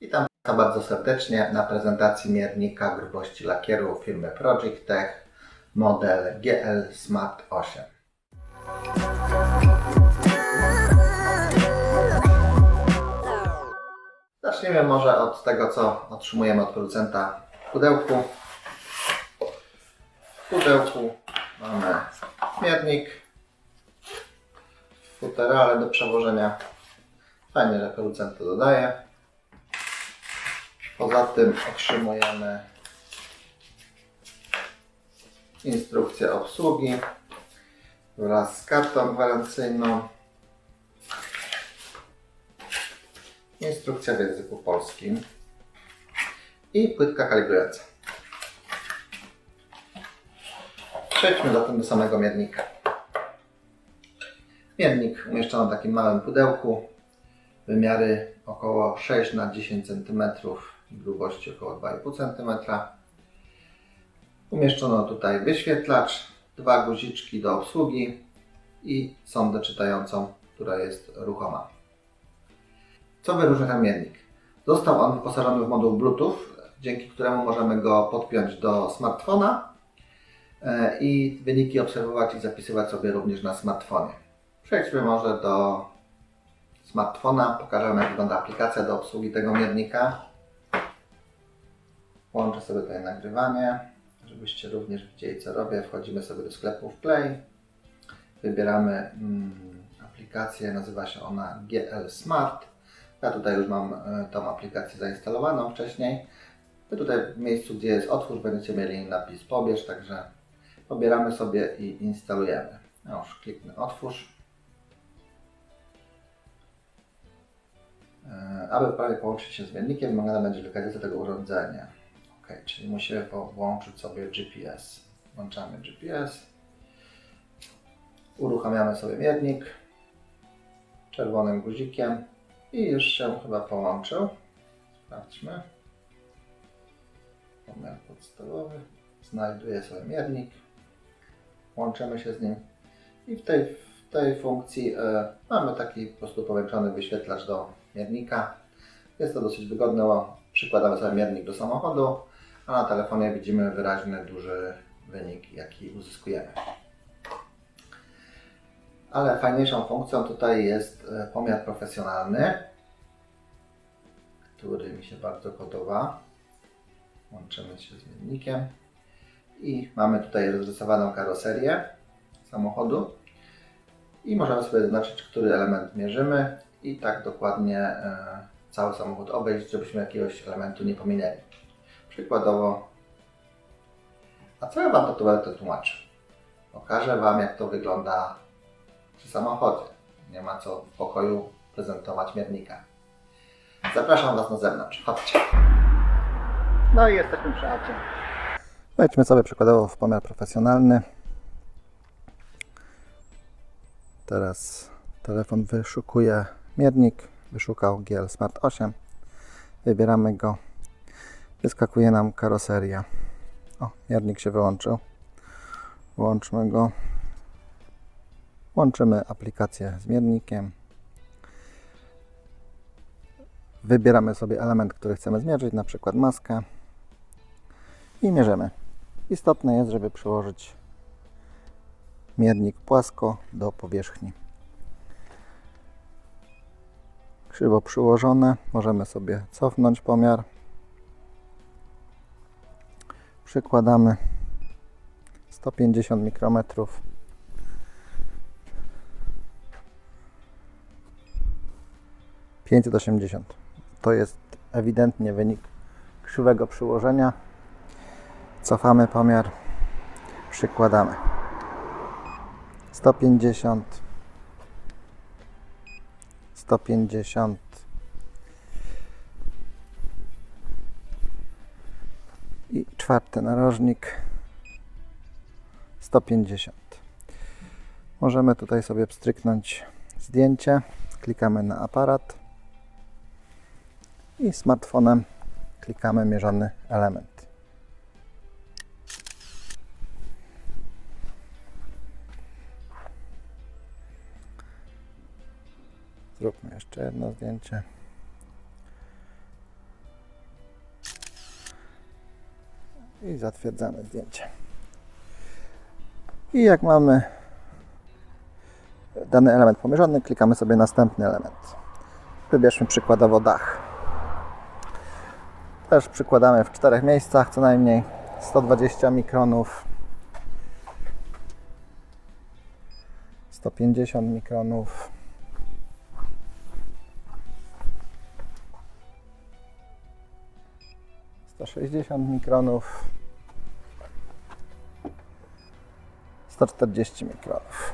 Witam Państwa bardzo serdecznie na prezentacji miernika grubości lakieru firmy Project Tech model GL Smart 8. Zaczniemy może od tego, co otrzymujemy od producenta w pudełku. W pudełku mamy miernik, futerale do przewożenia. Fajnie, że producent to dodaje. Poza tym otrzymujemy instrukcję obsługi wraz z kartą gwarancyjną. Instrukcja w języku polskim i płytka kalibrująca. Przejdźmy zatem do samego miernika. Miernik umieszczono w takim małym pudełku. Wymiary około 6 na 10 cm, grubości około 2,5 cm. Umieszczono tutaj wyświetlacz, dwa guziczki do obsługi i sondę czytającą, która jest ruchoma. Co wyróżnia ten miernik? Został on wyposażony w moduł Bluetooth, dzięki któremu możemy go podpiąć do smartfona e, i wyniki obserwować i zapisywać sobie również na smartfonie. Przejdźmy może do smartfona, pokażemy jak wygląda aplikacja do obsługi tego miernika. Włączę sobie tutaj nagrywanie, żebyście również widzieli co robię. Wchodzimy sobie do sklepu w Play, wybieramy mm, aplikację, nazywa się ona GL Smart. Ja tutaj już mam e, tą aplikację zainstalowaną wcześniej. Wy tutaj w miejscu, gdzie jest otwórz, będziecie mieli napis pobierz, także pobieramy sobie i instalujemy. Już kliknę otwórz. E, Aby prawie połączyć się z miernikiem, wymagana będzie lokalizacja tego urządzenia. Czyli musimy włączyć sobie GPS. Włączamy GPS. Uruchamiamy sobie miernik czerwonym guzikiem i już się chyba połączył. Sprawdźmy. Pomiar podstawowy. Znajduję sobie miernik. Łączymy się z nim i w tej, w tej funkcji e, mamy taki po prostu powiększony wyświetlacz do miernika. Jest to dosyć wygodne, bo przykładamy sobie miernik do samochodu, a na telefonie widzimy wyraźny, duży wynik, jaki uzyskujemy. Ale fajniejszą funkcją tutaj jest e, pomiar profesjonalny, który mi się bardzo podoba. Łączymy się z miernikiem i mamy tutaj rozrysowaną karoserię samochodu i możemy sobie zaznaczyć, który element mierzymy i tak dokładnie e, cały samochód obejść, żebyśmy jakiegoś elementu nie pominęli. Przykładowo, a co ja Wam to tłumaczył? Pokażę Wam, jak to wygląda przy samochodzie. Nie ma co w pokoju prezentować miernika. Zapraszam Was na zewnątrz. Chodźcie. No i jesteśmy przy aucie. Wejdźmy sobie przykładowo w pomiar profesjonalny. Teraz telefon wyszukuje miernik. Wyszukał GL Smart 8. Wybieramy go. Wyskakuje nam karoseria. O, miernik się wyłączył. Włączmy go. Łączymy aplikację z miernikiem. Wybieramy sobie element, który chcemy zmierzyć, na przykład maskę i mierzymy. Istotne jest, żeby przyłożyć miernik płasko do powierzchni. Krzywo przyłożone, możemy sobie cofnąć pomiar. Przykładamy 150 mikrometrów. Pięćset osiemdziesiąt. To jest ewidentnie wynik krzywego przyłożenia. Cofamy pomiar, przykładamy. 150, 150, czwarty narożnik 150. Możemy tutaj sobie pstryknąć zdjęcie, klikamy na aparat i smartfonem klikamy mierzony element. Zróbmy jeszcze jedno zdjęcie. I zatwierdzamy zdjęcie. I jak mamy dany element pomierzony, klikamy sobie następny element. Wybierzmy przykładowo dach. Też przykładamy w czterech miejscach co najmniej 120 mikronów, 150 mikronów, 160 mikronów, 140 mikronów.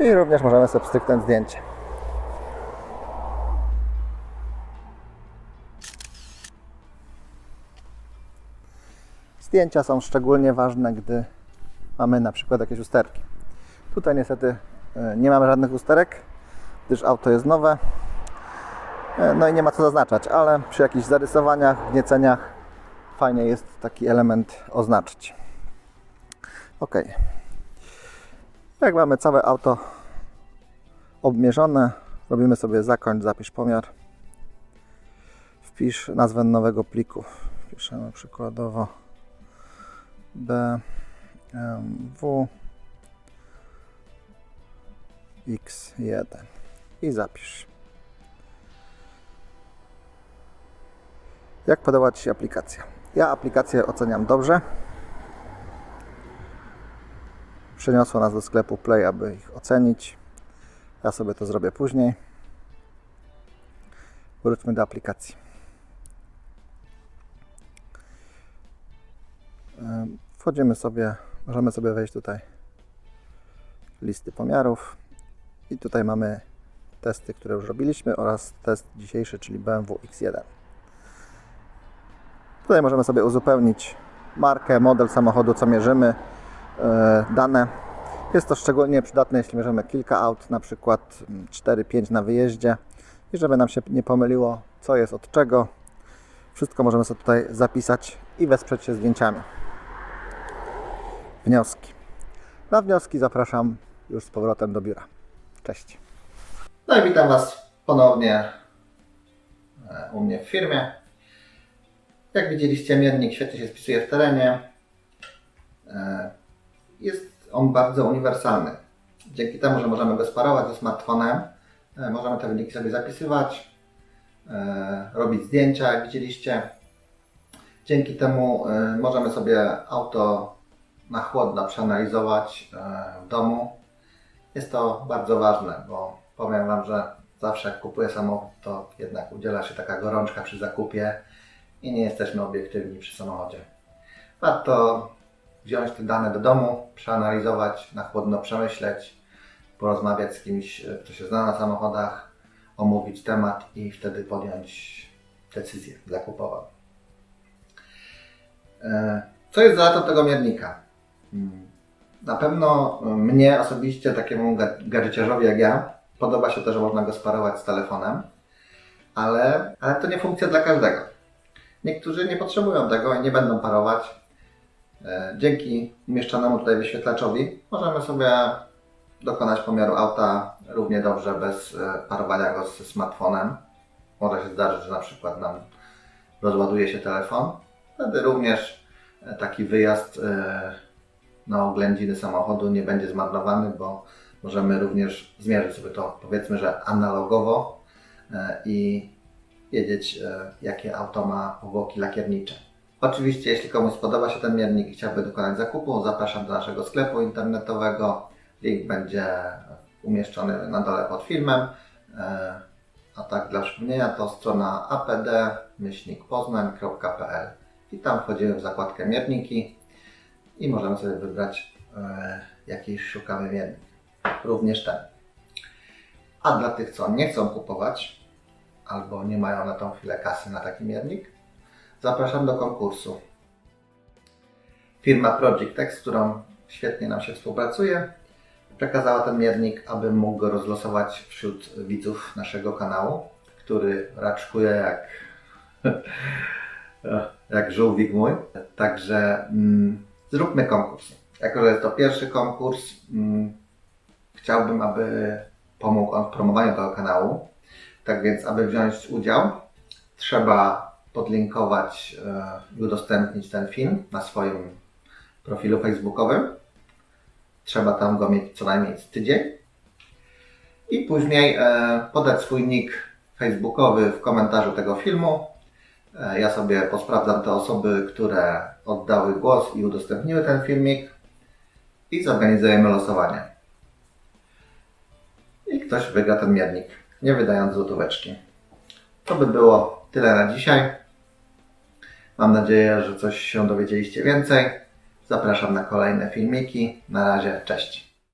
I również możemy sobie pstryknąć zdjęcie. Zdjęcia są szczególnie ważne, gdy mamy na przykład jakieś usterki. Tutaj niestety e, nie mamy żadnych usterek, gdyż auto jest nowe. E, No i nie ma co zaznaczać, ale przy jakichś zarysowaniach, gnieceniach fajnie jest taki element oznaczyć. Ok. Jak mamy całe auto obmierzone, robimy sobie zakończ, zapisz pomiar. Wpisz nazwę nowego pliku. Piszemy przykładowo BMW X1 i zapisz. Jak podoba Ci się aplikacja? Ja aplikację oceniam dobrze. Przeniosło nas do sklepu Play, aby ich ocenić. Ja sobie to zrobię później. Wróćmy do aplikacji. Wchodzimy sobie, możemy sobie wejść tutaj listy pomiarów i tutaj mamy testy, które już robiliśmy oraz test dzisiejszy, czyli BMW X1. Tutaj możemy sobie uzupełnić markę, model samochodu, co mierzymy, e, dane. Jest to szczególnie przydatne, jeśli mierzymy kilka aut, na przykład 4-5 na wyjeździe i żeby nam się nie pomyliło, co jest od czego. Wszystko możemy sobie tutaj zapisać i wesprzeć się zdjęciami. Wnioski. Na wnioski zapraszam już z powrotem do biura. Cześć. No i witam Was ponownie e, u mnie w firmie. Jak widzieliście, miernik świetnie się spisuje w terenie. E, Jest on bardzo uniwersalny. Dzięki temu, że możemy go sparować ze smartfonem, e, możemy te wyniki sobie zapisywać, e, robić zdjęcia, jak widzieliście. Dzięki temu możemy sobie auto na chłodno przeanalizować w domu. Jest to bardzo ważne, bo powiem Wam, że zawsze jak kupuję samochód, to jednak udziela się taka gorączka przy zakupie i nie jesteśmy obiektywni przy samochodzie. Warto wziąć te dane do domu, przeanalizować, na chłodno przemyśleć, porozmawiać z kimś, kto się zna na samochodach, omówić temat i wtedy podjąć decyzję zakupową. E, Co jest zaletą tego miernika? Mm, Na pewno mnie osobiście, takiemu ga- gadżeciarzowi jak ja, podoba się to, że można go sparować z telefonem, ale, ale to nie funkcja dla każdego. Niektórzy nie potrzebują tego i nie będą parować. E, Dzięki umieszczonemu tutaj wyświetlaczowi możemy sobie dokonać pomiaru auta równie dobrze bez e, parowania go ze smartfonem. Może się zdarzyć, że na przykład nam rozładuje się telefon. Wtedy również e, taki wyjazd na oględziny samochodu nie będzie zmarnowany, bo możemy również zmierzyć sobie to powiedzmy, że analogowo i wiedzieć, e, jakie auto ma powłoki lakiernicze. Oczywiście, jeśli komuś spodoba się ten miernik i chciałby dokonać zakupu, zapraszam do naszego sklepu internetowego. Link będzie umieszczony na dole pod filmem. E, A tak dla przypomnienia to strona apd-poznań.pl i tam wchodzimy w zakładkę mierniki i możemy sobie wybrać e, jakiś szukamy miernik. Również ten. A dla tych, co nie chcą kupować albo nie mają na tą chwilę kasy na taki miernik, zapraszam do konkursu. Firma Project X, z którą świetnie nam się współpracuje, przekazała ten miernik, abym mógł go rozlosować wśród widzów naszego kanału, który raczkuje jak, jak żółwik mój. Także mm, zróbmy konkurs. Jako, że jest to pierwszy konkurs, mm, chciałbym, aby pomógł on w promowaniu tego kanału. Tak więc, aby wziąć udział, trzeba podlinkować e, i udostępnić ten film na swoim profilu facebookowym. Trzeba tam go mieć co najmniej tydzień. I później e, podać swój nick facebookowy w komentarzu tego filmu. E, Ja sobie posprawdzam te osoby, które oddały głos i udostępniły ten filmik i zorganizujemy losowanie. I ktoś wygra ten miernik, nie wydając złotóweczki. To by było tyle na dzisiaj. Mam nadzieję, że coś się dowiedzieliście więcej. Zapraszam na kolejne filmiki. Na razie, cześć.